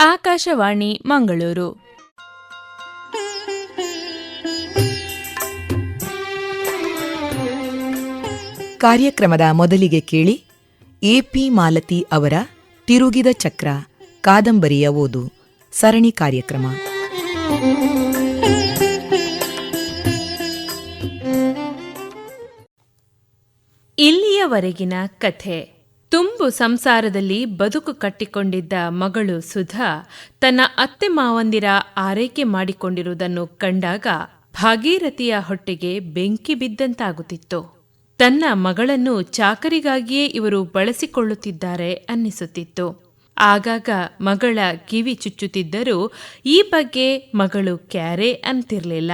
ಆಕಾಶವಾಣಿ ಮಂಗಳೂರು. ಕಾರ್ಯಕ್ರಮದ ಮೊದಲಿಗೆ ಕೇಳಿ ಎಪಿ ಮಾಲತಿ ಅವರ ತಿರುಗಿದ ಚಕ್ರ ಕಾದಂಬರಿಯ ಓದು ಸರಣಿ ಕಾರ್ಯಕ್ರಮ. ಇಲ್ಲಿಯವರೆಗಿನ ಕಥೆ. ತುಂಬು ಸಂಸಾರದಲ್ಲಿ ಬದುಕು ಕಟ್ಟಿಕೊಂಡಿದ್ದ ಮಗಳು ಸುಧಾ ತನ್ನ ಅತ್ತೆ ಮಾವಂದಿರ ಆರೈಕೆ ಮಾಡಿಕೊಂಡಿರುವುದನ್ನು ಕಂಡಾಗ ಭಾಗೀರಥಿಯ ಹೊಟ್ಟೆಗೆ ಬೆಂಕಿ ಬಿದ್ದಂತಾಗುತ್ತಿತ್ತು. ತನ್ನ ಮಗಳನ್ನು ಚಾಕರಿಗಾಗಿಯೇ ಇವರು ಬಳಸಿಕೊಳ್ಳುತ್ತಿದ್ದಾರೆ ಅನ್ನಿಸುತ್ತಿತ್ತು. ಆಗಾಗ ಮಗಳ ಕಿವಿ ಚುಚ್ಚುತ್ತಿದ್ದರೂ ಈ ಬಗ್ಗೆ ಮಗಳು ಕ್ಯಾರೆ ಅಂತಿರಲಿಲ್ಲ.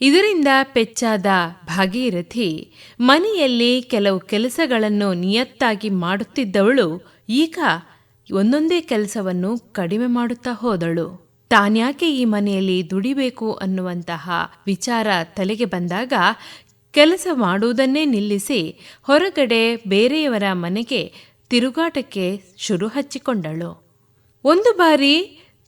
ಇದರಿಂದ ಪೆಚ್ಚಾದ ಭಾಗೀರಥಿ ಮನೆಯಲ್ಲಿ ಕೆಲವು ಕೆಲಸಗಳನ್ನು ನಿಯತ್ತಾಗಿ ಮಾಡುತ್ತಿದ್ದವಳು, ಈಗ ಒಂದೊಂದೇ ಕೆಲಸವನ್ನು ಕಡಿಮೆ ಮಾಡುತ್ತಾ ಹೋದಳು. ತಾನ್ಯಾಕೆ ಈ ಮನೆಯಲ್ಲಿ ದುಡಿಬೇಕು ಅನ್ನುವಂತಹ ವಿಚಾರ ತಲೆಗೆ ಬಂದಾಗ ಕೆಲಸ ಮಾಡುವುದನ್ನೇ ನಿಲ್ಲಿಸಿ ಹೊರಗಡೆ ಬೇರೆಯವರ ಮನೆಗೆ ತಿರುಗಾಟಕ್ಕೆ ಶುರು ಹಚ್ಚಿಕೊಂಡಳು. ಒಂದು ಬಾರಿ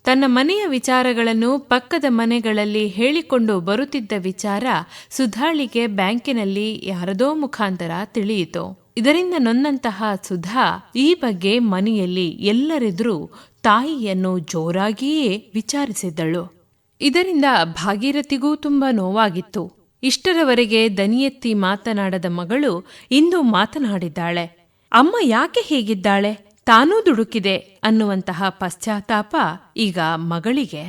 ತನ್ನ ಮನೆಯ ವಿಚಾರಗಳನ್ನು ಪಕ್ಕದ ಮನೆಗಳಲ್ಲಿ ಹೇಳಿಕೊಂಡು ಬರುತ್ತಿದ್ದ ವಿಚಾರ ಸುಧಾಳಿಗೆ ಬ್ಯಾಂಕಿನಲ್ಲಿ ಯಾರದೋ ಮುಖಾಂತರ ತಿಳಿಯಿತು. ಇದರಿಂದ ನೊಂದಂತಹ ಸುಧಾ ಈ ಬಗ್ಗೆ ಮನೆಯಲ್ಲಿ ಎಲ್ಲರೆದುರು ತಾಯಿಯನ್ನು ಜೋರಾಗಿಯೇ ವಿಚಾರಿಸಿದ್ದಳು. ಇದರಿಂದ ಭಾಗೀರಥಿಗೂ ತುಂಬಾ ನೋವಾಗಿತ್ತು. ಇಷ್ಟರವರೆಗೆ ದನಿಯೆತ್ತಿ ಮಾತನಾಡದ ಮಗಳು ಇಂದು ಮಾತನಾಡಿದ್ದಾಳೆ. ಅಮ್ಮ ಯಾಕೆ ಹೀಗಿದ್ದಾಳೆ? ತಾನೂ ದುಡುಕಿದೆ ಅನ್ನುವಂತಹ ಪಶ್ಚಾತ್ತಾಪ ಈಗ ಮಗಳಿಗೆ.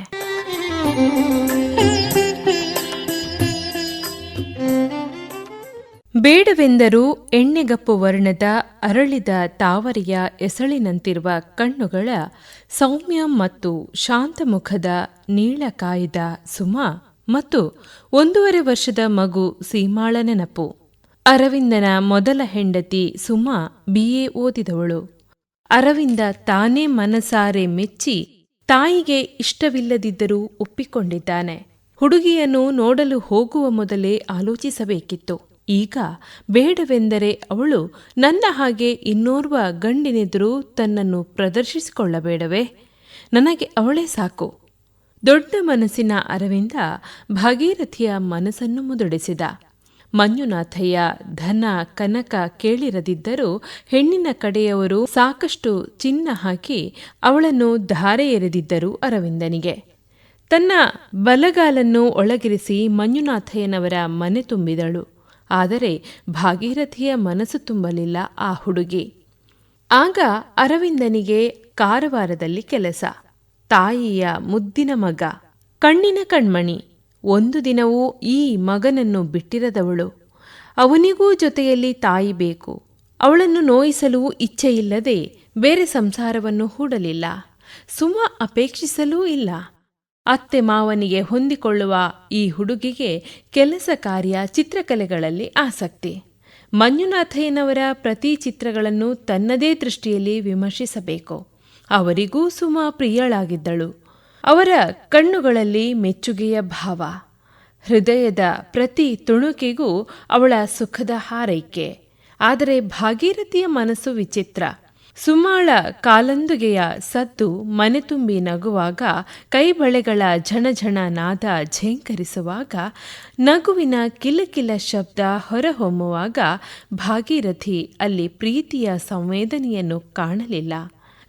ಬೇಡವೆಂದರೂ ಎಣ್ಣೆಗಪ್ಪು ವರ್ಣದ ಅರಳಿದ ತಾವರೆಯ ಎಸಳಿನಂತಿರುವ ಕಣ್ಣುಗಳ ಸೌಮ್ಯ ಮತ್ತು ಶಾಂತಮುಖದ ನೀಳಕಾಯದ ಸುಮ ಮತ್ತು ಒಂದೂವರೆ ವರ್ಷದ ಮಗು ಸೀಮಾಳ ನೆನಪು ಅರವಿಂದನ ಮೊದಲ ಹೆಂಡತಿ ಸುಮಾ ಬಿಎ ಓದಿದವಳು. ಅರವಿಂದ ತಾನೇ ಮನಸಾರೆ ಮೆಚ್ಚಿ ತಾಯಿಗೆ ಇಷ್ಟವಿಲ್ಲದಿದ್ದರೂ ಒಪ್ಪಿಕೊಂಡಿದ್ದಾನೆ. ಹುಡುಗಿಯನ್ನು ನೋಡಲು ಹೋಗುವ ಮೊದಲೇ ಆಲೋಚಿಸಬೇಕಿತ್ತು. ಈಗ ಬೇಡವೆಂದರೆ ಅವಳು ನನ್ನ ಹಾಗೆ ಇನ್ನೋರ್ವ ಗಂಡಿನೆದುರು ತನ್ನನ್ನು ಪ್ರದರ್ಶಿಸಿಕೊಳ್ಳಬೇಡವೇ. ನನಗೆ ಅವಳೇ ಸಾಕು. ದೊಡ್ಡ ಮನಸ್ಸಿನ ಅರವಿಂದ ಭಾಗೀರಥಿಯ ಮನಸ್ಸನ್ನು ಮುದುಡಿಸಿದ. ಮಂಜುನಾಥಯ್ಯ ಧನ, ಕನಕ ಕೇಳಿರದಿದ್ದರೂ ಹೆಣ್ಣಿನ ಕಡೆಯವರು ಸಾಕಷ್ಟು ಚಿನ್ನ ಹಾಕಿ ಅವಳನ್ನು ಧಾರೆ ಎರೆದಿದ್ದರು ಅರವಿಂದನಿಗೆ. ತನ್ನ ಬಲಗಾಲನ್ನು ಒಳಗಿರಿಸಿ ಮಂಜುನಾಥಯ್ಯನವರ ಮನೆ ತುಂಬಿದಳು. ಆದರೆ ಭಾಗೀರಥಿಯ ಮನಸ್ಸು ತುಂಬಲಿಲ್ಲ ಆ ಹುಡುಗಿ. ಆಗ ಅರವಿಂದನಿಗೆ ಕಾರವಾರದಲ್ಲಿ ಕೆಲಸ. ತಾಯಿಯ ಮುದ್ದಿನ ಮಗ. ಕಣ್ಣಿನ ಕಣ್ಮಣಿ. ಒಂದು ದಿನವೂ ಈ ಮಗನನ್ನು ಬಿಟ್ಟಿರದವಳು. ಅವನಿಗೂ ಜೊತೆಯಲ್ಲಿ ತಾಯಿ ಬೇಕು. ಅವಳನ್ನು ನೋಯಿಸಲು ಇಚ್ಛೆಯಿಲ್ಲದೆ ಬೇರೆ ಸಂಸಾರವನ್ನು ಹೂಡಲಿಲ್ಲ. ಸುಮ ಅಪೇಕ್ಷಿಸಲೂ ಇಲ್ಲ. ಅತ್ತೆ ಮಾವನಿಗೆ ಹೊಂದಿಕೊಳ್ಳುವ ಈ ಹುಡುಗಿಗೆ ಕೆಲಸ ಕಾರ್ಯ ಚಿತ್ರಕಲೆಗಳಲ್ಲಿ ಆಸಕ್ತಿ. ಮಂಜುನಾಥಯ್ಯನವರ ಪ್ರತಿ ಚಿತ್ರಗಳನ್ನು ತನ್ನದೇ ದೃಷ್ಟಿಯಲ್ಲಿ ವಿಮರ್ಶಿಸಬೇಕು. ಅವರಿಗೂ ಸುಮ ಪ್ರಿಯಳಾಗಿದ್ದಳು. ಅವರ ಕಣ್ಣುಗಳಲ್ಲಿ ಮೆಚ್ಚುಗೆಯ ಭಾವ. ಹೃದಯದ ಪ್ರತಿ ತುಣುಕಿಗೂ ಅವಳ ಸುಖದ ಹಾರೈಕೆ. ಆದರೆ ಭಾಗೀರಥಿಯ ಮನಸ್ಸು ವಿಚಿತ್ರ. ಸುಮಾಳ ಕಾಲಂದುಗೆಯ ಸದ್ದು ಮನೆ ತುಂಬಿ ನಗುವಾಗ ಕೈಬಳೆಗಳ ಝಣಝಣ ನಾದ ಝೇಂಕರಿಸುವಾಗ, ನಗುವಿನ ಕಿಲಕಿಲ ಶಬ್ದ ಹೊರಹೊಮ್ಮುವಾಗ ಭಾಗೀರಥಿ ಅಲ್ಲಿ ಪ್ರೀತಿಯ ಸಂವೇದನೆಯನ್ನು ಕಾಣಲಿಲ್ಲ.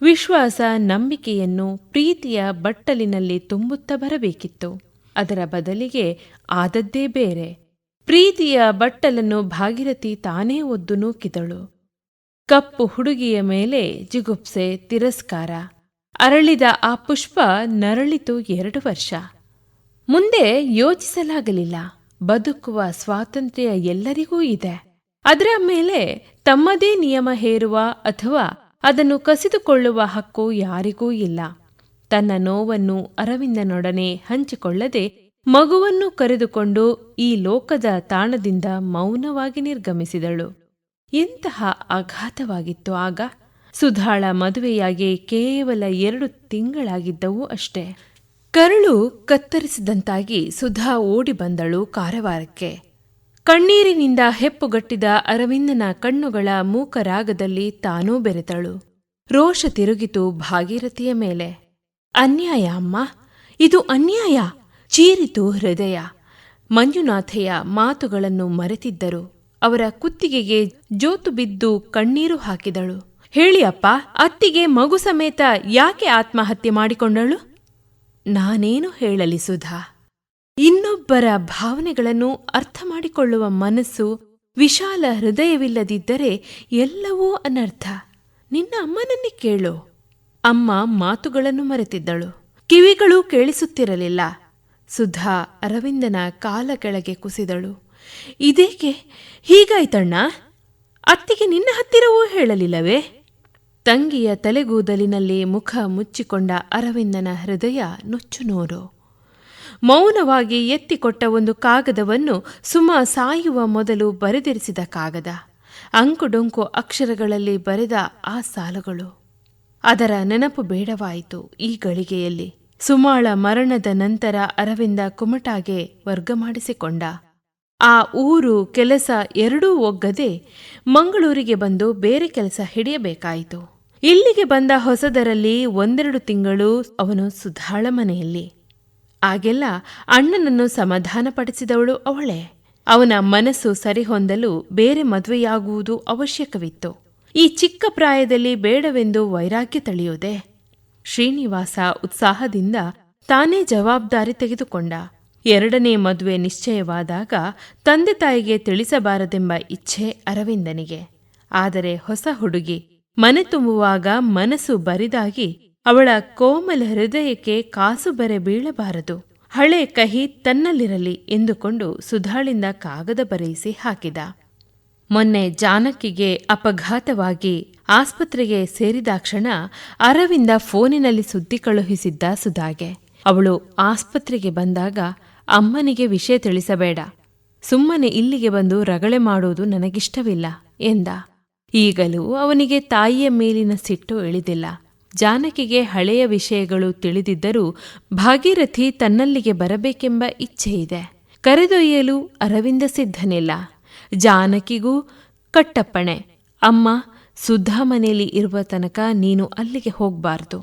ವಿಶ್ವಾಸ ನಂಬಿಕೆಯನ್ನು ಪ್ರೀತಿಯ ಬಟ್ಟಲಿನಲ್ಲಿ ತುಂಬುತ್ತ ಬರಬೇಕಿತ್ತು. ಅದರ ಬದಲಿಗೆ ಆದದ್ದೇ ಬೇರೆ. ಪ್ರೀತಿಯ ಬಟ್ಟಲನ್ನು ಭಾಗಿರಥಿ ತಾನೇ ಒದ್ದು ನೂಕಿದಳು. ಕಪ್ಪು ಹುಡುಗಿಯ ಮೇಲೆ ಜಿಗುಪ್ಸೆ, ತಿರಸ್ಕಾರ. ಅರಳಿದ ಆ ಪುಷ್ಪ ನರಳಿತು ಎರಡು ವರ್ಷ. ಮುಂದೆ ಯೋಚಿಸಲಾಗಲಿಲ್ಲ. ಬದುಕುವ ಸ್ವಾತಂತ್ರ್ಯ ಎಲ್ಲರಿಗೂ ಇದೆ. ಅದರ ಮೇಲೆ ತಮ್ಮದೇ ನಿಯಮ ಹೇರುವ ಅಥವಾ ಅದನ್ನು ಕಸಿದುಕೊಳ್ಳುವ ಹಕ್ಕು ಯಾರಿಗೂ ಇಲ್ಲ. ತನ್ನ ನೋವನ್ನು ಅರವಿಂದನೊಡನೆ ಹಂಚಿಕೊಳ್ಳದೆ ಮಗುವನ್ನು ಕರೆದುಕೊಂಡು ಈ ಲೋಕದ ತಾಣದಿಂದ ಮೌನವಾಗಿ ನಿರ್ಗಮಿಸಿದಳು. ಎಂತಹ ಆಘಾತವಾಗಿತ್ತು ಆಗ. ಸುಧಾಳ ಮದುವೆಯಾಗಿ ಕೇವಲ ಎರಡು ತಿಂಗಳಾಗಿದ್ದವು ಅಷ್ಟೇ. ಕರಳು ಕತ್ತರಿಸಿದಂತಾಗಿ ಸುಧಾ ಓಡಿ ಬಂದಳು ಕಾರವಾರಕ್ಕೆ. ಕಣ್ಣೀರಿನಿಂದ ಹೆಪ್ಪುಗಟ್ಟಿದ ಅರವಿಂದನ ಕಣ್ಣುಗಳ ಮೂಕರಾಗದಲ್ಲಿ ತಾನೂ ಬೆರೆತಳು. ರೋಷ ತಿರುಗಿತು ಭಾಗೀರಥಿಯ ಮೇಲೆ. ಅನ್ಯಾಯ, ಅಮ್ಮ. ಇದು ಅನ್ಯಾಯ. ಚೀರಿತು ಹೃದಯ. ಮಂಜುನಾಥೆಯ ಮಾತುಗಳನ್ನು ಮರೆತಿದ್ದರು. ಅವರ ಕುತ್ತಿಗೆಗೆ ಜೋತು ಬಿದ್ದು ಕಣ್ಣೀರು ಹಾಕಿದಳು. ಹೇಳಿ ಅಪ್ಪ, ಅತ್ತಿಗೆ ಮಗು ಸಮೇತ ಯಾಕೆ ಆತ್ಮಹತ್ಯೆ ಮಾಡಿಕೊಂಡಳು? ನಾನೇನು ಹೇಳಲಿ ಸುಧಾ. ಇನ್ನೊಬ್ಬರ ಭಾವನೆಗಳನ್ನು ಅರ್ಥ ಮಾಡಿಕೊಳ್ಳುವ ಮನಸ್ಸು ವಿಶಾಲ ಹೃದಯವಿಲ್ಲದಿದ್ದರೆ ಎಲ್ಲವೂ ಅನರ್ಥ. ನಿನ್ನ ಅಮ್ಮನನ್ನೇ ಕೇಳು. ಅಮ್ಮ ಮಾತುಗಳನ್ನು ಮರೆತಿದ್ದಳು. ಕಿವಿಗಳು ಕೇಳಿಸುತ್ತಿರಲಿಲ್ಲ. ಸುಧಾ ಅರವಿಂದನ ಕಾಲ ಕೆಳಗೆ ಕುಸಿದಳು. ಇದೇಕೆ? ಹೀಗಾಯ್ತಣ್ಣ? ಅತ್ತಿಗೆ ನಿನ್ನ ಹತ್ತಿರವೂ ಹೇಳಲಿಲ್ಲವೇ? ತಂಗಿಯ ತಲೆಗೂದಲಿನಲ್ಲಿ ಮುಖ ಮುಚ್ಚಿಕೊಂಡ ಅರವಿಂದನ ಹೃದಯ ನುಚ್ಚುನೂರು ಮೌನವಾಗಿ ಎತ್ತಿಕೊಟ್ಟ ಒಂದು ಕಾಗದವನ್ನು ಸುಮ ಸಾಯುವ ಮೊದಲು ಬರೆದಿರಿಸಿದ ಕಾಗದ. ಅಂಕುಡೊಂಕು ಅಕ್ಷರಗಳಲ್ಲಿ ಬರೆದ ಆ ಸಾಲುಗಳು. ಅದರ ನೆನಪು ಬೇಡವಾಯಿತು ಈ ಗಳಿಗೆಯಲ್ಲಿ. ಸುಮಾಳ ಮರಣದ ನಂತರ ಅರವಿಂದ ಕುಮಟಾಗೆ ವರ್ಗ ಮಾಡಿಸಿಕೊಂಡ. ಆ ಊರು ಕೆಲಸ ಎರಡೂ ಒಗ್ಗದೆ ಮಂಗಳೂರಿಗೆ ಬಂದು ಬೇರೆ ಕೆಲಸ ಹಿಡಿಯಬೇಕಾಯಿತು. ಇಲ್ಲಿಗೆ ಬಂದ ಹೊಸದರಲ್ಲಿ ಒಂದೆರಡು ತಿಂಗಳು ಅವನು ಸುಧಾಳ ಮನೆಯಲ್ಲಿ. ಆಗೆಲ್ಲ ಅಣ್ಣನನ್ನು ಸಮಾಧಾನಪಡಿಸಿದವಳು ಅವಳೇ. ಅವನ ಮನಸ್ಸು ಸರಿಹೊಂದಲು ಬೇರೆ ಮದುವೆಯಾಗುವುದು ಅವಶ್ಯಕವಿತ್ತು. ಈ ಚಿಕ್ಕ ಪ್ರಾಯದಲ್ಲಿ ಬೇಡವೆಂದು ವೈರಾಗ್ಯ ತಳೆಯೋದೆ ಶ್ರೀನಿವಾಸ ಉತ್ಸಾಹದಿಂದ ತಾನೇ ಜವಾಬ್ದಾರಿ ತೆಗೆದುಕೊಂಡ. ಎರಡನೇ ಮದುವೆ ನಿಶ್ಚಯವಾದಾಗ ತಂದೆ ತಾಯಿಗೆ ತಿಳಿಸಬಾರದೆಂಬ ಇಚ್ಛೆ ಅರವಿಂದನಿಗೆ. ಆದರೆ ಹೊಸ ಹುಡುಗಿ ಮನೆ ತುಂಬುವಾಗ ಮನಸ್ಸು ಬರಿದಾಗಿ ಅವಳ ಕೋಮಲ ಹೃದಯಕ್ಕೆ ಕಾಸು ಬರೆ ಬೀಳಬಾರದು. ಹಳೆ ಕಹಿ ತನ್ನಲ್ಲಿರಲಿ ಎಂದುಕೊಂಡು ಸುಧಾಳಿಂದ ಕಾಗದ ಬರೆಯಿಸಿ ಹಾಕಿದ. ಮೊನ್ನೆ ಜಾನಕಿಗೆ ಅಪಘಾತವಾಗಿ ಆಸ್ಪತ್ರೆಗೆ ಸೇರಿದಾಕ್ಷಣ ಅರವಿಂದ ಫೋನಿನಲ್ಲಿ ಸುದ್ದಿ ಕಳುಹಿಸಿದ್ದ ಸುಧಾಗೆ. ಅವಳು ಆಸ್ಪತ್ರೆಗೆ ಬಂದಾಗ ಅಮ್ಮನಿಗೆ ವಿಷಯ ತಿಳಿಸಬೇಡ. ಸುಮ್ಮನೆ ಇಲ್ಲಿಗೆ ಬಂದು ರಗಳೆ ಮಾಡುವುದು ನನಗಿಷ್ಟವಿಲ್ಲ ಎಂದ. ಈಗಲೂ ಅವನಿಗೆ ತಾಯಿಯ ಮೇಲಿನ ಸಿಟ್ಟು ಇಳಿದಿಲ್ಲ. ಜಾನಕಿಗೆ ಹಳೆಯ ವಿಷಯಗಳು ತಿಳಿದಿದ್ದರೂ ಭಾಗೀರಥಿ ತನ್ನಲ್ಲಿಗೆ ಬರಬೇಕೆಂಬ ಇಚ್ಛೆಯಿದೆ. ಕರೆದೊಯ್ಯಲು ಅರವಿಂದ ಸಿದ್ಧನಿಲ್ಲ. ಜಾನಕಿಗೂ ಕಟ್ಟಪ್ಪಣೆ. ಅಮ್ಮ ಸುಧಾ ಮನೆಯಲ್ಲಿ ಇರುವ ತನಕ ನೀನು ಅಲ್ಲಿಗೆ ಹೋಗ್ಬಾರ್ದು.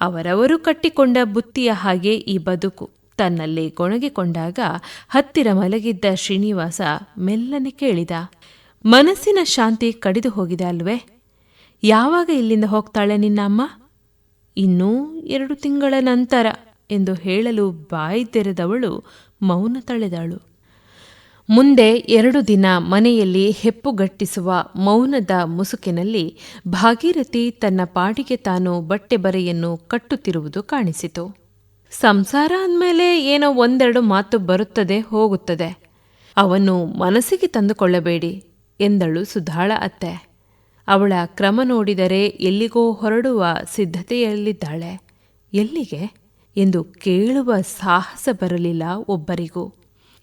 ಅವರವರು ಕಟ್ಟಿಕೊಂಡ ಬುತ್ತಿಯ ಹಾಗೆ ಈ ಬದುಕು. ತನ್ನಲ್ಲಿ ಗೊಣಗಿಕೊಂಡಾಗ ಹತ್ತಿರ ಮಲಗಿದ್ದ ಶ್ರೀನಿವಾಸ ಮೆಲ್ಲನೆ ಕೇಳಿದ, ಮನಸ್ಸಿನ ಶಾಂತಿ ಕಡಿದು ಹೋಗಿದೆ ಅಲ್ವೇ? ಯಾವಾಗ ಇಲ್ಲಿಂದ ಹೋಗ್ತಾಳೆ ನಿನ್ನ ಅಮ್ಮ? ಇನ್ನೂ ಎರಡು ತಿಂಗಳ ನಂತರ ಎಂದು ಹೇಳಲು ಬಾಯಿ ತೆರೆದವಳು ಮೌನ ತಳೆದಳು. ಮುಂದೆ ಎರಡು ದಿನ ಮನೆಯಲ್ಲಿ ಹೆಪ್ಪುಗಟ್ಟಿಸುವ ಮೌನದ ಮುಸುಕಿನಲ್ಲಿ ಭಾಗೀರಥಿ ತನ್ನ ಪಾಡಿಗೆ ತಾನು ಬಟ್ಟೆ ಬರೆಯನ್ನು ಕಟ್ಟುತ್ತಿರುವುದು ಕಾಣಿಸಿತು. ಸಂಸಾರ ಅಂದಮೇಲೆ ಏನೋ ಒಂದೆರಡು ಮಾತು ಬರುತ್ತದೆ, ಹೋಗುತ್ತದೆ. ಅವನು ಮನಸ್ಸಿಗೆ ತಂದುಕೊಳ್ಳಬೇಡಿ ಎಂದಳು ಸುಧಾಳ ಅತ್ತೆ. ಅವಳ ಕ್ರಮ ನೋಡಿದರೆ ಎಲ್ಲಿಗೋ ಹೊರಡುವ ಸಿದ್ಧತೆಯಲ್ಲಿದ್ದಾಳೆ. ಎಲ್ಲಿಗೆ? ಎಂದು ಕೇಳುವ ಸಾಹಸ ಬರಲಿಲ್ಲ ಒಬ್ಬರಿಗೂ.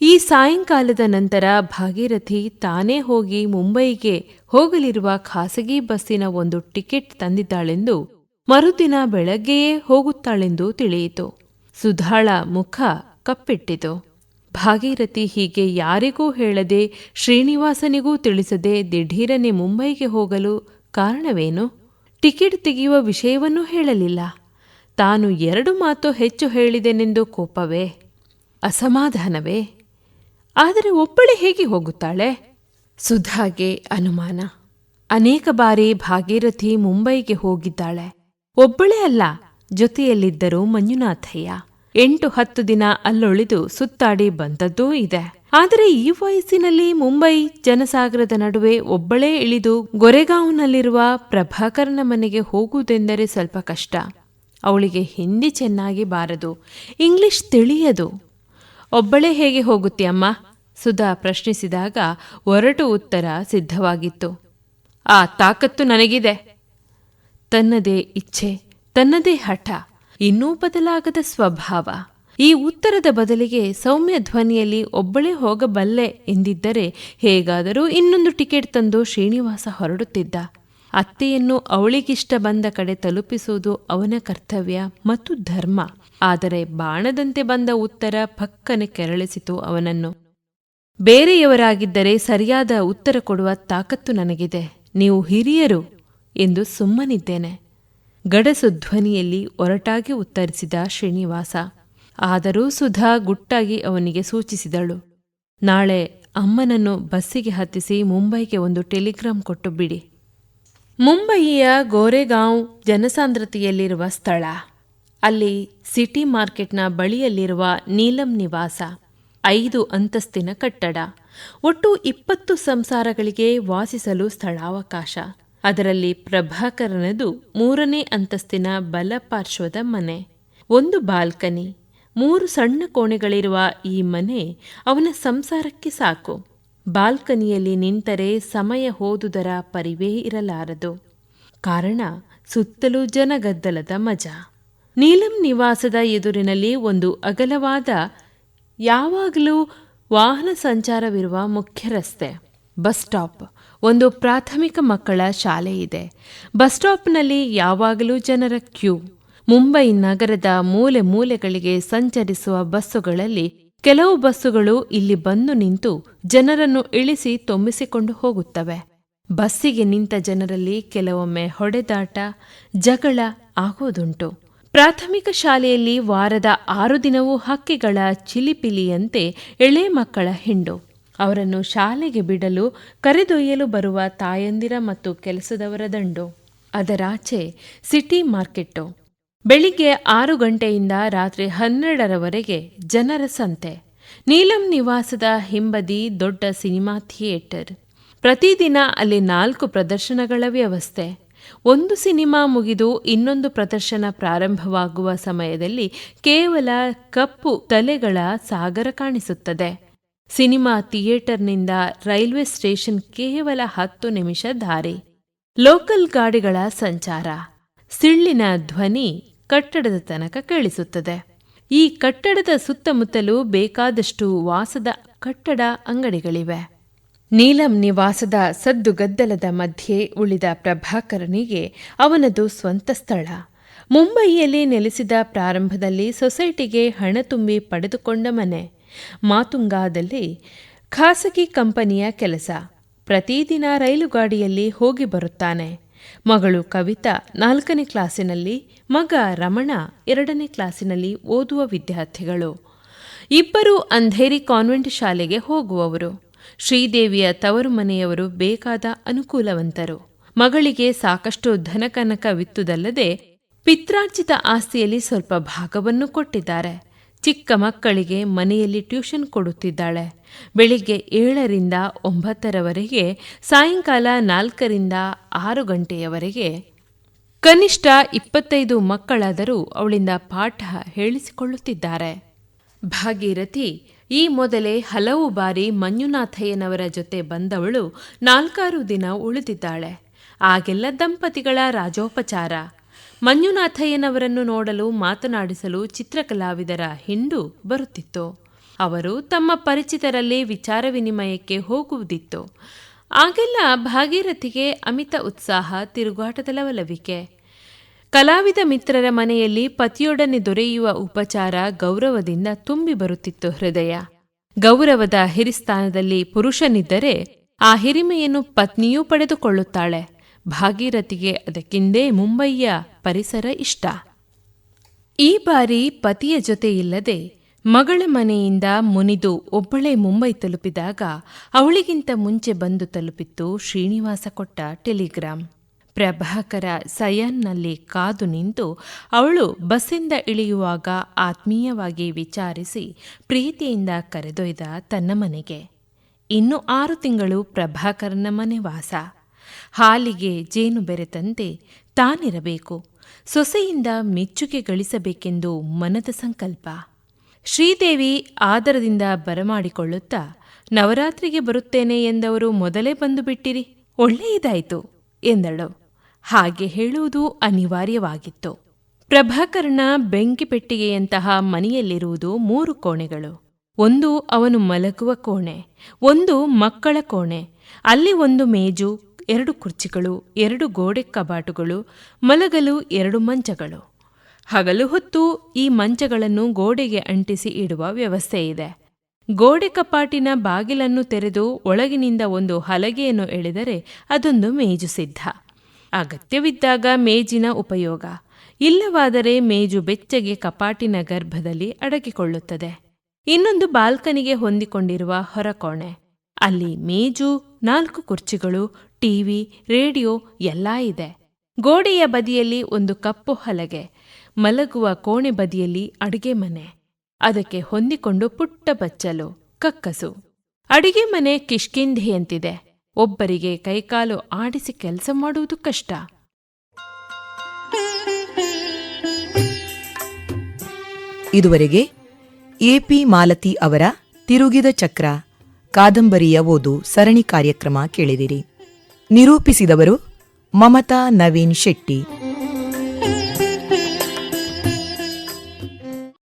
ಈ ಸಾಯಂಕಾಲದ ನಂತರ ಭಾಗೀರಥಿ ತಾನೇ ಹೋಗಿ ಮುಂಬೈಗೆ ಹೋಗಲಿರುವ ಖಾಸಗಿ ಬಸ್ಸಿನ ಒಂದು ಟಿಕೆಟ್ ತಂದಿದ್ದಾಳೆಂದು ಮರುದಿನ ಬೆಳಗ್ಗೆಯೇ ಹೋಗುತ್ತಾಳೆಂದು ತಿಳಿಯಿತು. ಸುಧಾಳ ಮುಖ ಕಪ್ಪಿಟ್ಟಿತು. ಭಾಗೀರಥಿ ಹೀಗೆ ಯಾರಿಗೂ ಹೇಳದೆ ಶ್ರೀನಿವಾಸನಿಗೂ ತಿಳಿಸದೆ ದಿಢೀರನೆ ಮುಂಬೈಗೆ ಹೋಗಲು ಕಾರಣವೇನು? ಟಿಕೆಟ್ ತೆಗೆಯುವ ವಿಷಯವನ್ನೂ ಹೇಳಲಿಲ್ಲ. ತಾನು ಎರಡು ಮಾತು ಹೆಚ್ಚು ಹೇಳಿದೆನೆಂದು ಕೋಪವೇ? ಅಸಮಾಧಾನವೇ? ಆದರೆ ಒಬ್ಬಳೆ ಹೇಗೆ ಹೋಗುತ್ತಾಳೆ? ಸುಧಾಗೆ ಅನುಮಾನ. ಅನೇಕ ಬಾರಿ ಭಾಗೀರಥಿ ಮುಂಬೈಗೆ ಹೋಗಿದ್ದಾಳೆ. ಒಬ್ಬಳೇ ಅಲ್ಲ, ಜೊತೆಯಲ್ಲಿದ್ದರು ಮಂಜುನಾಥಯ್ಯ. ಎಂಟು ಹತ್ತು ದಿನ ಅಲ್ಲೊಳಿದು ಸುತ್ತಾಡಿ ಬಂದದ್ದೂ ಇದೆ. ಆದರೆ ಈ ವಯಸ್ಸಿನಲ್ಲಿ ಮುಂಬೈ ಜನಸಾಗರದ ನಡುವೆ ಒಬ್ಬಳೇ ಇಳಿದು ಗೊರೆಗಾಂವ್ನಲ್ಲಿರುವ ಪ್ರಭಾಕರನ ಮನೆಗೆ ಹೋಗುವುದೆಂದರೆ ಸ್ವಲ್ಪ ಕಷ್ಟ. ಅವಳಿಗೆ ಹಿಂದಿ ಚೆನ್ನಾಗಿ ಬಾರದು, ಇಂಗ್ಲಿಷ್ ತಿಳಿಯದು. ಒಬ್ಬಳೇ ಹೇಗೆ ಹೋಗುತ್ತೀಯಮ್ಮ ಸುಧಾ ಪ್ರಶ್ನಿಸಿದಾಗ ಒರಟು ಉತ್ತರ ಸಿದ್ಧವಾಗಿತ್ತು. ಆ ತಾಕತ್ತು ನನಗಿದೆ. ತನ್ನದೇ ಇಚ್ಛೆ, ತನ್ನದೇ ಹಠ. ಇನ್ನೂ ಬದಲಾಗದ ಸ್ವಭಾವ. ಈ ಉತ್ತರದ ಬದಲಿಗೆ ಸೌಮ್ಯ ಧ್ವನಿಯಲ್ಲಿ ಒಬ್ಬಳೇ ಹೋಗಬಲ್ಲೆ ಎಂದಿದ್ದರೆ ಹೇಗಾದರೂ ಇನ್ನೊಂದು ಟಿಕೆಟ್ ತಂದು ಶ್ರೀನಿವಾಸ ಹೊರಡುತ್ತಿದ್ದ. ಅತ್ತೆಯನ್ನು ಅವಳಿಗಿಷ್ಟ ಬಂದ ಕಡೆ ತಲುಪಿಸುವುದು ಅವನ ಕರ್ತವ್ಯ ಮತ್ತು ಧರ್ಮ. ಆದರೆ ಬಾಣದಂತೆ ಬಂದ ಉತ್ತರ ಪಕ್ಕನೆ ಕೆರಳಿಸಿತು ಅವನನ್ನು. ಬೇರೆಯವರಾಗಿದ್ದರೆ ಸರಿಯಾದ ಉತ್ತರ ಕೊಡುವ ತಾಕತ್ತು ನನಗಿದೆ. ನೀವು ಹಿರಿಯರು ಎಂದು ಸುಮ್ಮನಿದ್ದೇನೆ. ಗಡಸು ಧ್ವನಿಯಲ್ಲಿ ಒರಟಾಗಿ ಉತ್ತರಿಸಿದ ಶ್ರೀನಿವಾಸ. ಆದರೂ ಸುಧಾ ಗುಟ್ಟಾಗಿ ಅವನಿಗೆ ಸೂಚಿಸಿದಳು. ನಾಳೆ ಅಮ್ಮನನ್ನು ಬಸ್ಸಿಗೆ ಹತ್ತಿಸಿ ಮುಂಬೈಗೆ ಒಂದು ಟೆಲಿಗ್ರಾಮ್ ಕೊಟ್ಟು ಬಿಡಿ. ಮುಂಬಯಿಯ ಗೋರೆಗಾಂವ್ ಜನಸಾಂದ್ರತೆಯಲ್ಲಿರುವ ಸ್ಥಳ. ಅಲ್ಲಿ ಸಿಟಿ ಮಾರ್ಕೆಟ್ನ ಬಳಿಯಲ್ಲಿರುವ ನೀಲಂ ನಿವಾಸ. ಐದು ಅಂತಸ್ತಿನ ಕಟ್ಟಡ. ಒಟ್ಟು ಇಪ್ಪತ್ತು ಸಂಸಾರಗಳಿಗೆ ವಾಸಿಸಲು ಸ್ಥಳಾವಕಾಶ. ಅದರಲ್ಲಿ ಪ್ರಭಾಕರನದು ಮೂರನೇ ಅಂತಸ್ತಿನ ಬಲಪಾರ್ಶ್ವದ ಮನೆ. ಒಂದು ಬಾಲ್ಕನಿ, ಮೂರು ಸಣ್ಣ ಕೋಣೆಗಳಿರುವ ಈ ಮನೆ ಅವನ ಸಂಸಾರಕ್ಕೆ ಸಾಕು. ಬಾಲ್ಕನಿಯಲ್ಲಿ ನಿಂತರೆ ಸಮಯ ಹೋದುದರ ಪರಿವೇ ಇರಲಾರದು. ಕಾರಣ, ಸುತ್ತಲೂ ಜನಗದ್ದಲದ ಮಜಾ. ನೀಲಂ ನಿವಾಸದ ಎದುರಿನಲ್ಲಿ ಒಂದು ಅಗಲವಾದ, ಯಾವಾಗಲೂ ವಾಹನ ಸಂಚಾರವಿರುವ ಮುಖ್ಯ ರಸ್ತೆ. Bus stop. ಒಂದು ಪ್ರಾಥಮಿಕ ಮಕ್ಕಳ ಶಾಲೆ ಇದೆ. ಬಸ್ ಸ್ಟಾಪ್ನಲ್ಲಿ ಯಾವಾಗಲೂ ಜನರ ಕ್ಯೂ. ಮುಂಬೈ ನಗರದ ಮೂಲೆ ಮೂಲೆಗಳಿಗೆ ಸಂಚರಿಸುವ ಬಸ್ಸುಗಳಲ್ಲಿ ಕೆಲವು ಬಸ್ಸುಗಳು ಇಲ್ಲಿ ಬಂದು ನಿಂತು ಜನರನ್ನು ಇಳಿಸಿ ತುಂಬಿಸಿಕೊಂಡು ಹೋಗುತ್ತವೆ. ಬಸ್ಸಿಗೆ ನಿಂತ ಜನರಲ್ಲಿ ಕೆಲವೊಮ್ಮೆ ಹೊಡೆದಾಟ, ಜಗಳ ಆಗೋದುಂಟು. ಪ್ರಾಥಮಿಕ ಶಾಲೆಯಲ್ಲಿ ವಾರದ ಆರು ದಿನವೂ ಹಕ್ಕಿಗಳ ಚಿಲಿಪಿಲಿಯಂತೆ ಎಳೆ ಮಕ್ಕಳ ಹಿಂಡು. ಅವರನ್ನು ಶಾಲೆಗೆ ಬಿಡಲು ಕರೆದೊಯ್ಯಲು ಬರುವ ತಾಯಂದಿರ ಮತ್ತು ಕೆಲಸದವರ ದಂಡು. ಅದರಾಚೆ ಸಿಟಿ ಮಾರ್ಕೆಟ್ಟು. ಬೆಳಿಗ್ಗೆ ಆರು ಗಂಟೆಯಿಂದ ರಾತ್ರಿ ಹನ್ನೆರಡರವರೆಗೆ ಜನರ ಸಂತೆ. ನೀಲಂ ನಿವಾಸದ ಹಿಂಬದಿ ದೊಡ್ಡ ಸಿನಿಮಾ ಥಿಯೇಟರ್. ಪ್ರತಿದಿನ ಅಲ್ಲಿ ನಾಲ್ಕು ಪ್ರದರ್ಶನಗಳ ವ್ಯವಸ್ಥೆ. ಒಂದು ಸಿನಿಮಾ ಮುಗಿದು ಇನ್ನೊಂದು ಪ್ರದರ್ಶನ ಪ್ರಾರಂಭವಾಗುವ ಸಮಯದಲ್ಲಿ ಕೇವಲ ಕಪ್ಪು ತಲೆಗಳ ಸಾಗರ ಕಾಣಿಸುತ್ತದೆ. ಸಿನಿಮಾ ಥಿಯೇಟರ್ನಿಂದ ರೈಲ್ವೆ ಸ್ಟೇಷನ್ ಕೇವಲ ಹತ್ತು ನಿಮಿಷ ದಾರಿ ಲೋಕಲ್ ಗಾಡಿಗಳ ಸಂಚಾರ. ಸಿಳ್ಳಿನ ಧ್ವನಿ ಕಟ್ಟಡದ ತನಕ ಕೇಳಿಸುತ್ತದೆ. ಈ ಕಟ್ಟಡದ ಸುತ್ತಮುತ್ತಲೂ ಬೇಕಾದಷ್ಟು ವಾಸದ ಕಟ್ಟಡ ಅಂಗಡಿಗಳಿವೆ. ನೀಲಂ ನಿವಾಸದ ಸದ್ದುಗದ್ದಲದ ಮಧ್ಯೆ ಉಳಿದ ಪ್ರಭಾಕರನಿಗೆ ಅವನದು ಸ್ವಂತ ಸ್ಥಳ. ಮುಂಬಯಿಯಲ್ಲಿ ನೆಲೆಸಿದ ಪ್ರಾರಂಭದಲ್ಲಿ ಸೊಸೈಟಿಗೆ ಹಣ ತುಂಬಿ ಪಡೆದುಕೊಂಡ ಮನೆ. ಮಾತುಂಗಾದಲ್ಲಿ, ಖಾಸಗಿ ಕಂಪನಿಯ ಕೆಲಸ. ಪ್ರತಿದಿನ ರೈಲುಗಾಡಿಯಲ್ಲಿ ಹೋಗಿ ಬರುತ್ತಾನೆ. ಮಗಳು ಕವಿತಾ ನಾಲ್ಕನೇ ಕ್ಲಾಸಿನಲ್ಲಿ, ಮಗ ರಮಣ ಎರಡನೇ ಕ್ಲಾಸಿನಲ್ಲಿ ಓದುವ ವಿದ್ಯಾರ್ಥಿಗಳು. ಇಬ್ಬರು ಅಂಧೇರಿ ಕಾನ್ವೆಂಟ್ ಶಾಲೆಗೆ ಹೋಗುವವರು. ಶ್ರೀದೇವಿಯ ತವರು ಮನೆಯವರು ಬೇಕಾದ ಅನುಕೂಲವಂತರು. ಮಗಳಿಗೆ ಸಾಕಷ್ಟು ಧನಕನಕವಿತ್ತುದಲ್ಲದೆ ಪಿತ್ರಾರ್ಜಿತ ಆಸ್ತಿಯಲ್ಲಿ ಸ್ವಲ್ಪ ಭಾಗವನ್ನು ಕೊಟ್ಟಿದ್ದಾರೆ. ಚಿಕ್ಕ ಮಕ್ಕಳಿಗೆ ಮನೆಯಲ್ಲಿ ಟ್ಯೂಷನ್ ಕೊಡುತ್ತಿದ್ದಾಳೆ. ಬೆಳಿಗ್ಗೆ ಏಳರಿಂದ ಒಂಬತ್ತರವರೆಗೆ, ಸಾಯಂಕಾಲ ನಾಲ್ಕರಿಂದ ಆರು ಗಂಟೆಯವರೆಗೆ ಕನಿಷ್ಠ ಇಪ್ಪತ್ತೈದು ಮಕ್ಕಳಾದರೂ ಅವಳಿಂದ ಪಾಠ ಹೇಳಿಸಿಕೊಳ್ಳುತ್ತಿದ್ದಾರೆ. ಭಾಗೀರಥಿ, ಈ ಮೊದಲೇ ಹಲವು ಬಾರಿ ಮಂಜುನಾಥಯ್ಯನವರ ಜೊತೆ ಬಂದವಳು ನಾಲ್ಕಾರು ದಿನ ಉಳಿದಿದ್ದಾಳೆ. ಆಗೆಲ್ಲ ದಂಪತಿಗಳ ರಾಜೋಪಚಾರ. ಮಂಜುನಾಥಯ್ಯನವರನ್ನು ನೋಡಲು ಮಾತನಾಡಿಸಲು ಚಿತ್ರಕಲಾವಿದರ ಹಿಂಡು ಬರುತ್ತಿತ್ತು. ಅವರು ತಮ್ಮ ಪರಿಚಿತರಲ್ಲಿ ವಿಚಾರ ವಿನಿಮಯಕ್ಕೆ ಹೋಗುವುದಿತ್ತು. ಆಗೆಲ್ಲ ಭಾಗೀರಥಿಗೆ ಅಮಿತ ಉತ್ಸಾಹ, ತಿರುಗಾಟದ ಲವಲವಿಕೆ. ಕಲಾವಿದ ಮಿತ್ರರ ಮನೆಯಲ್ಲಿ ಪತಿಯೊಡನೆ ದೊರೆಯುವ ಉಪಚಾರ ಗೌರವದಿಂದ ತುಂಬಿ ಬರುತ್ತಿತ್ತು ಹೃದಯ. ಗೌರವದ ಹಿರಿಸ್ಥಾನದಲ್ಲಿ ಪುರುಷನಿದ್ದರೆ ಆ ಹಿರಿಮೆಯನ್ನು ಪತ್ನಿಯೂ ಪಡೆದುಕೊಳ್ಳುತ್ತಾಳೆ. ಭಾಗೀರಥಿಗೆ ಅದಕ್ಕಿಂದೇ ಮುಂಬಯಿಯ ಪರಿಸರ ಇಷ್ಟ. ಈ ಬಾರಿ ಪತಿಯ ಜೊತೆ ಇಲ್ಲದೆ ಮಗಳ ಮನೆಯಿಂದ ಮುನಿದು ಒಬ್ಬಳೇ ಮುಂಬೈ ತಲುಪಿದಾಗ ಅವಳಿಗಿಂತ ಮುಂಚೆ ಬಂದು ತಲುಪಿತ್ತು ಶ್ರೀನಿವಾಸ ಕೊಟ್ಟ ಟೆಲಿಗ್ರಾಂ ಪ್ರಭಾಕರ ಸಯನ್ನಲ್ಲಿ ಕಾದು ನಿಂತು ಅವಳು ಬಸ್ಸಿಂದ ಇಳಿಯುವಾಗ ಆತ್ಮೀಯವಾಗಿ ವಿಚಾರಿಸಿ ಪ್ರೀತಿಯಿಂದ ಕರೆದೊಯ್ದ ತನ್ನ ಮನೆಗೆ. ಇನ್ನು ಆರು ತಿಂಗಳು ಪ್ರಭಾಕರನ ಮನೆ ವಾಸ. ಹಾಲಿಗೆ ಜೇನು ಬೆರೆತಂತೆ ತಾನಿರಬೇಕು. ಸೊಸೆಯಿಂದ ಮೆಚ್ಚುಗೆ ಗಳಿಸಬೇಕೆಂದು ಮನದ ಸಂಕಲ್ಪ. ಶ್ರೀದೇವಿ ಆದರದಿಂದ ಬರಮಾಡಿಕೊಳ್ಳುತ್ತಾ, ನವರಾತ್ರಿಗೆ ಬರುತ್ತೇನೆ ಎಂದವರು ಮೊದಲೇ ಬಂದು ಬಿಟ್ಟಿರಿ, ಒಳ್ಳೆಯದಾಯಿತು ಎಂದಳು. ಹಾಗೆ ಹೇಳುವುದು ಅನಿವಾರ್ಯವಾಗಿತ್ತು. ಪ್ರಭಾಕರ್ಣ ಬೆಂಕಿ ಪೆಟ್ಟಿಗೆಯಂತಹ ಮನೆಯಲ್ಲಿರುವುದು ಮೂರು ಕೋಣೆಗಳು. ಒಂದು ಅವನು ಮಲಗುವ ಕೋಣೆ, ಒಂದು ಮಕ್ಕಳ ಕೋಣೆ, ಅಲ್ಲಿ ಒಂದು ಮೇಜು ಎರಡು ಕುರ್ಚಿಗಳು, ಎರಡು ಗೋಡೆ ಕಬಾಟುಗಳು, ಮಲಗಲು ಎರಡು ಮಂಚಗಳು. ಹಗಲು ಹೊತ್ತು ಈ ಮಂಚಗಳನ್ನು ಗೋಡೆಗೆ ಅಂಟಿಸಿ ಇಡುವ ವ್ಯವಸ್ಥೆ ಇದೆ. ಗೋಡೆ ಕಪಾಟಿನ ಬಾಗಿಲನ್ನು ತೆರೆದು ಒಳಗಿನಿಂದ ಒಂದು ಹಲಗೆಯನ್ನು ಎಳೆದರೆ ಅದೊಂದು ಮೇಜು ಸಿದ್ಧ. ಅಗತ್ಯವಿದ್ದಾಗ ಮೇಜಿನ ಉಪಯೋಗ. ಇಲ್ಲವಾದರೆ ಮೇಜು ಬೆಚ್ಚಗೆ ಕಪಾಟಿನ ಗರ್ಭದಲ್ಲಿ ಅಡಗಿಕೊಳ್ಳುತ್ತದೆ. ಇನ್ನೊಂದು ಬಾಲ್ಕನಿಗೆ ಹೊಂದಿಕೊಂಡಿರುವ ಹೊರಕೋಣೆ. ಅಲ್ಲಿ ಮೇಜು, ನಾಲ್ಕು ಕುರ್ಚಿಗಳು ಟಿವಿ, ರೇಡಿಯೋ ಎಲ್ಲ ಇದೆ. ಗೋಡೆಯ ಬದಿಯಲ್ಲಿ ಒಂದು ಕಪ್ಪು ಹಲಗೆ, ಮಲಗುವ ಕೋಣೆ ಬದಿಯಲ್ಲಿ ಅಡಿಗೆ ಮನೆ. ಅದಕ್ಕೆ ಹೊಂದಿಕೊಂಡು ಪುಟ್ಟ ಬಚ್ಚಲು, ಕಕ್ಕಸು. ಅಡಿಗೆ ಮನೆ ಕಿಷ್ಕಿಂಧೆಯಂತಿದೆ. ಒಬ್ಬರಿಗೆ ಕೈಕಾಲು ಆಡಿಸಿ ಕೆಲಸ ಮಾಡುವುದು ಕಷ್ಟ. ಇದುವರೆಗೆ ಎಪಿ ಮಾಲತಿ ಅವರ ತಿರುಗಿದ ಚಕ್ರ, ಕಾದಂಬರಿಯ ಓದು ಸರಣಿ ಕಾರ್ಯಕ್ರಮ ಕೇಳಿದಿರಿ. ನಿರೂಪಿಸಿದವರು ಮಮತಾ ನವೀನ್ ಶೆಟ್ಟಿ.